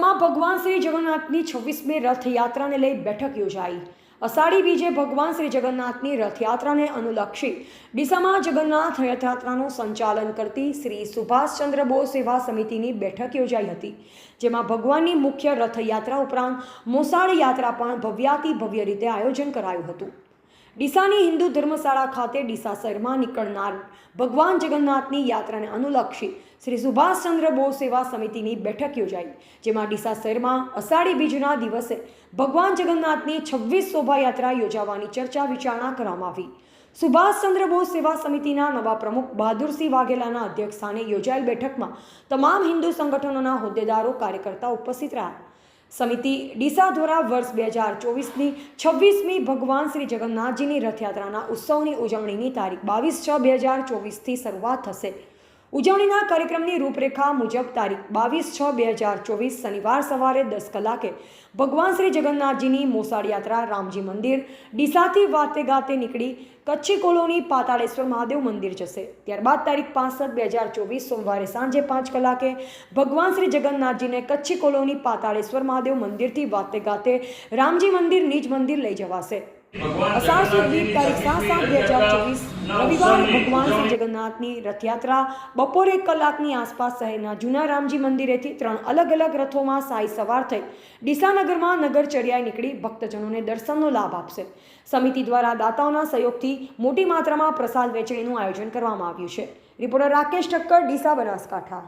ભગવાન શ્રી જગન્નાથની છવ્વીસમી રથયાત્રાને લઈ બેઠક યોજાઈ. અષાઢી બીજે ભગવાન શ્રી જગન્નાથની રથયાત્રાને અનુલક્ષી ડીસામાં જગન્નાથ રથયાત્રાનું સંચાલન કરતી શ્રી સુભાષચંદ્ર બોઝ સેવા સમિતિની બેઠક યોજાઈ હતી, જેમાં ભગવાનની મુખ્ય રથયાત્રા ઉપરાંત મોસાળ યાત્રા પણ ભવ્યાતિ ભવ્ય રીતે આયોજન કરાયું હતું. ડીસાની હિન્દુ ધર્મશાળા ખાતે ડીસા શહેરમાં નીકળનાર ભગવાન જગન્નાથની યાત્રાને અનુલક્ષી શ્રી સુભાષચંદ્ર બોઝ સેવા સમિતિની બેઠક યોજાઈ, જેમાં ડીસા શહેરમાં અષાઢી બીજના દિવસે ભગવાન જગન્નાથની છવ્વીસ શોભાયાત્રા યોજાવાની ચર્ચા વિચારણા કરવામાં આવી. સુભાષચંદ્ર બોઝ સેવા સમિતિના નવા પ્રમુખ બહાદુરસિંહ વાઘેલાના અધ્યક્ષસ્થાને યોજાયેલ બેઠકમાં તમામ હિન્દુ સંગઠનોના હોદ્દેદારો, કાર્યકર્તા ઉપસ્થિત રહ્યા. સમિતિ ડીસા દ્વારા વર્ષ બે હજાર ચોવીસની છવ્વીસમી ભગવાન શ્રી જગન્નાથજીની રથયાત્રાના ઉત્સવની ઉજવણીની તારીખ બાવીસ છ બે હજાર ચોવીસથી શરૂઆત થશે. ઉજવણીના કાર્યક્રમની રૂપરેખા મુજબ તારીખ બાવીસ છ બે હજાર ચોવીસ શનિવાર સવારે દસ કલાકે ભગવાન શ્રી જગન્નાથજીની મોસાળ યાત્રા રામજી મંદિર, ડીસાથી વાતે ગાતે નીકળી કચ્છી કોલોની પાતાળેશ્વર મહાદેવ મંદિર જશે. ત્યારબાદ તારીખ પાંસઠ બે હજાર ચોવીસ સોમવારે સાંજે પાંચ કલાકે ભગવાન શ્રી જગન્નાથજીને કચ્છી કોલોની પાતાળેશ્વર મહાદેવ મંદિરથી વાતે ગાતે રામજી મંદિર નિજ મંદિર લઈ જવાશે. અષાઢ સુદ તારીખ સાત સાત બે હજાર ચોવીસ. રવિવાર ભગવાન શ્રી જગન્નાથની રથયાત્રા. બપોરે એક કલાકની આસપાસ શહેરના જૂના રામજી મંદિરેથી ત્રણ અલગ અલગ રથોમાં સાઈ સવાર થઈ ડીસાનગરમાં નગરચર્યાએ નીકળી ભક્તજનોને દર્શનનો લાભ આપશે. સમિતિ દ્વારા દાતાઓના સહયોગથી મોટી માત્રામાં પ્રસાદ વેચણીનું આયોજન કરવામાં આવ્યું છે. રિપોર્ટર રાકેશ ઠક્કર ડીસા બનાસકાંઠા.